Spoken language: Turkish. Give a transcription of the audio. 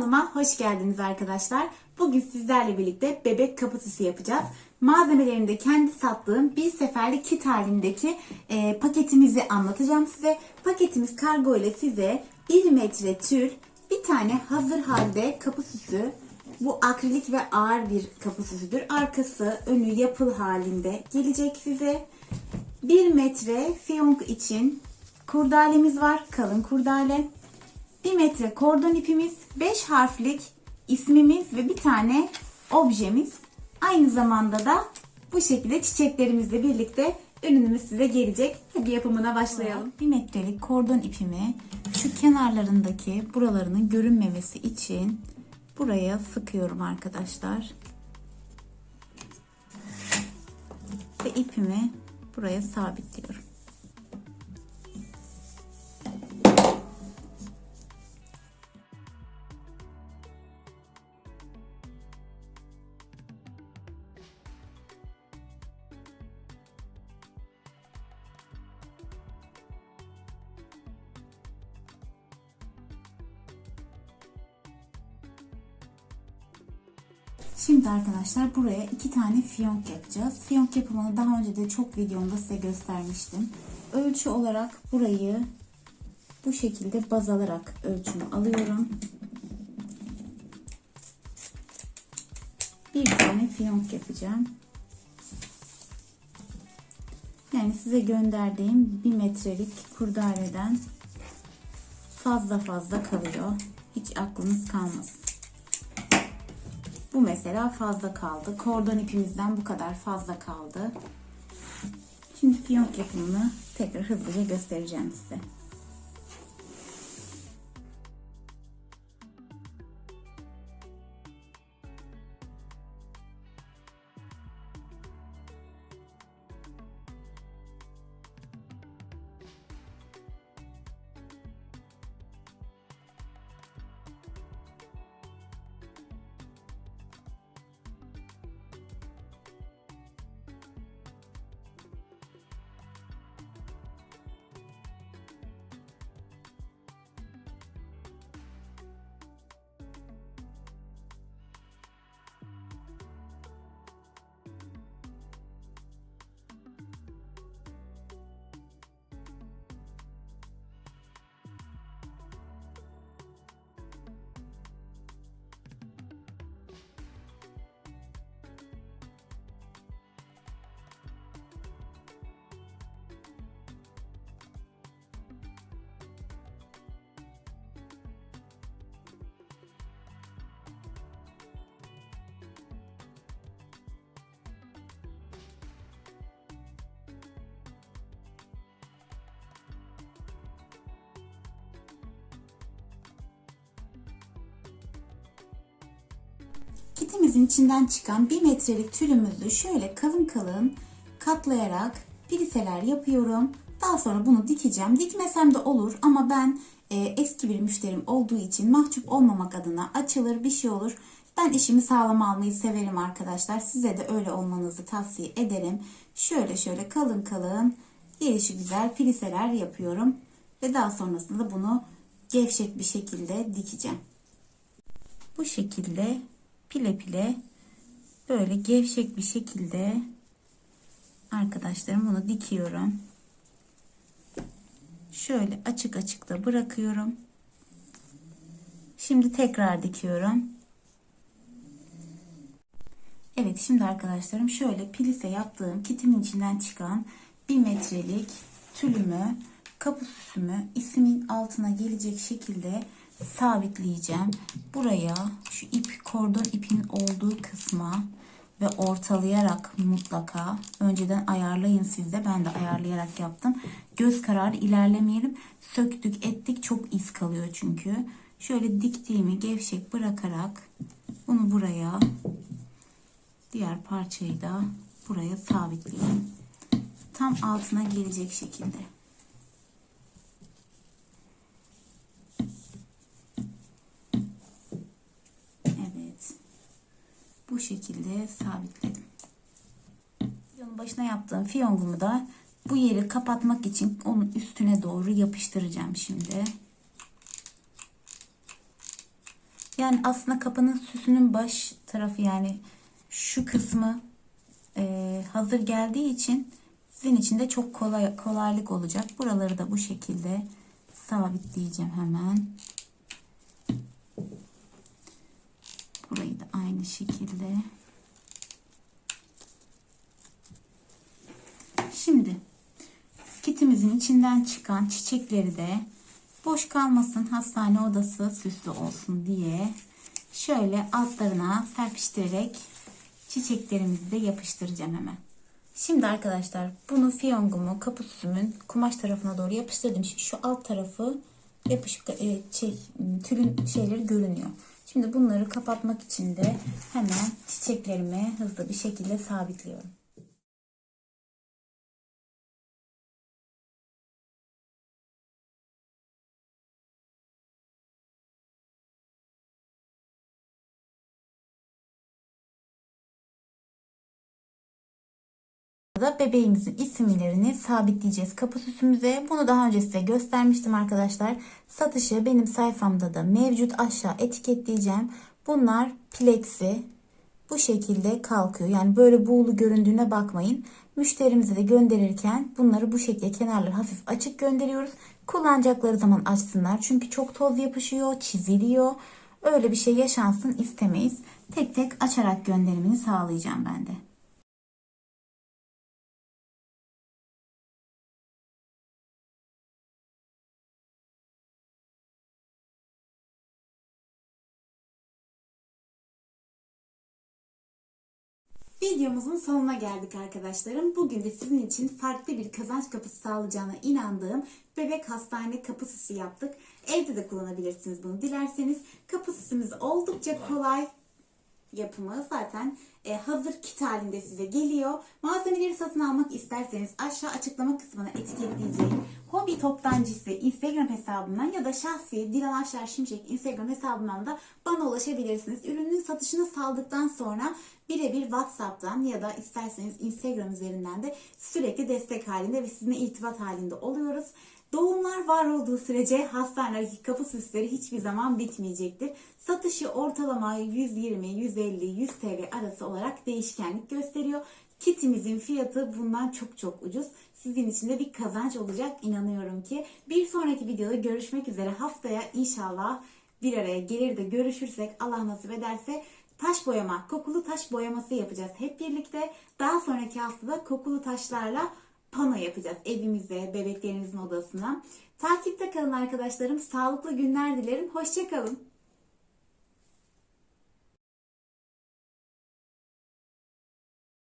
Kanalıma hoş geldiniz arkadaşlar. Bugün sizlerle birlikte bebek kapısısı yapacağız. Malzemelerini de kendi sattığım bir seferlik kit halindeki e, paketimizi anlatacağım size. Paketimiz kargo ile size 1 metre tül, bir tane hazır halde kapı süsü. Bu akrilik ve ağır bir kapı süsüdür. Arkası, önü yapıl halinde gelecek size. 1 metre fiyonk için kurdalemiz var. Kalın kurdale. 1 metre kordon ipimiz, 5 harflik ismimiz ve bir tane objemiz. Aynı zamanda da bu şekilde çiçeklerimizle birlikte ürünümüz size gelecek. Hadi yapımına başlayalım. 1 metrelik kordon ipimi şu kenarlarındaki buralarının görünmemesi için buraya sıkıyorum arkadaşlar. Ve ipimi buraya sabitliyorum. Şimdi arkadaşlar buraya iki tane fiyonk yapacağız. Fiyonk yapımını daha önce de çok videomda size göstermiştim. Ölçü olarak burayı bu şekilde baz alarak ölçümü alıyorum. Bir tane fiyonk yapacağım. Yani size gönderdiğim bir metrelik kurdaleden fazla fazla kalıyor. Hiç aklınız kalmasın. Bu mesela fazla kaldı. Kordon ipimizden bu kadar fazla kaldı. Şimdi fiyonk yapımını tekrar hızlıca göstereceğim size. Kitimizin içinden çıkan bir metrelik tülümüzü şöyle kalın kalın katlayarak pliseler yapıyorum. Daha sonra bunu dikeceğim. Dikmesem de olur ama ben e, eski bir müşterim olduğu için mahcup olmamak adına açılır bir şey olur. Ben işimi sağlam almayı severim arkadaşlar. Size de öyle olmanızı tavsiye ederim. Şöyle şöyle kalın kalın gelişi güzel pliseler yapıyorum. Ve daha sonrasında bunu gevşek bir şekilde dikeceğim. Bu şekilde pile pile böyle gevşek bir şekilde arkadaşlarım bunu dikiyorum. Şöyle açık açık da bırakıyorum. Şimdi tekrar dikiyorum. Evet şimdi arkadaşlarım şöyle plise yaptığım kitimin içinden çıkan bir metrelik tülümü kapı süsümü ismin altına gelecek şekilde sabitleyeceğim. Buraya şu ip kordon ipin olduğu kısma ve ortalayarak mutlaka önceden ayarlayın siz de ben de ayarlayarak yaptım. Göz kararı ilerlemeyelim. Söktük ettik çok iz kalıyor çünkü. Şöyle diktiğimi gevşek bırakarak bunu buraya diğer parçayı da buraya sabitleyeyim. Tam altına gelecek şekilde. Bu şekilde sabitledim. Videonun başına yaptığım fiyongumu da bu yeri kapatmak için onun üstüne doğru yapıştıracağım şimdi. Yani aslında kapının süsünün baş tarafı yani şu kısmı e, hazır geldiği için sizin için de çok kolay kolaylık olacak. Buraları da bu şekilde sabitleyeceğim hemen. Burayı da aynı şekilde. Şimdi kitimizin içinden çıkan çiçekleri de boş kalmasın hastane odası süslü olsun diye şöyle altlarına serpiştirerek çiçeklerimizi de yapıştıracağım hemen. Şimdi arkadaşlar bunu fiyongumu kapusümün kumaş tarafına doğru yapıştırdım. Şu alt tarafı yapışık e, şey, tülün şeyleri görünüyor. Şimdi bunları kapatmak için de hemen çiçeklerimi hızlı bir şekilde sabitliyorum. Da bebeğimizin isimlerini sabitleyeceğiz kapı süsümüze. Bunu daha önce size göstermiştim arkadaşlar. Satışı benim sayfamda da mevcut aşağı etiketleyeceğim. Bunlar plexi bu şekilde kalkıyor. Yani böyle buğulu göründüğüne bakmayın. Müşterimize de gönderirken bunları bu şekilde kenarları hafif açık gönderiyoruz. Kullanacakları zaman açsınlar. Çünkü çok toz yapışıyor, çiziliyor. Öyle bir şey yaşansın istemeyiz. Tek tek açarak gönderimini sağlayacağım ben de. Videomuzun sonuna geldik arkadaşlarım. Bugün de sizin için farklı bir kazanç kapısı sağlayacağına inandığım bebek hastane kapı süsü yaptık. Evde de kullanabilirsiniz bunu dilerseniz. Kapı süsümüz oldukça kolay yapımı zaten e, hazır kit halinde size geliyor. Malzemeleri satın almak isterseniz aşağı açıklama kısmına etiketleyeceğim. Hobi Toptancısı Instagram hesabından ya da şahsi Dilan Avşar Şimşek Instagram hesabından da bana ulaşabilirsiniz. Ürünün satışını saldıktan sonra birebir WhatsApp'tan ya da isterseniz Instagram üzerinden de sürekli destek halinde ve sizinle irtibat halinde oluyoruz. Doğumlar var olduğu sürece hastanelerdeki kapı süsleri hiçbir zaman bitmeyecektir. Satışı ortalama 120, 150, 100 TL arası olarak değişkenlik gösteriyor. Kitimizin fiyatı bundan çok çok ucuz. Sizin için de bir kazanç olacak inanıyorum ki. Bir sonraki videoda görüşmek üzere. Haftaya inşallah bir araya gelir de görüşürsek Allah nasip ederse taş boyama, kokulu taş boyaması yapacağız hep birlikte. Daha sonraki haftada kokulu taşlarla pano yapacağız evimize, bebeklerinizin odasına. Takipte kalın arkadaşlarım. Sağlıklı günler dilerim. Hoşçakalın.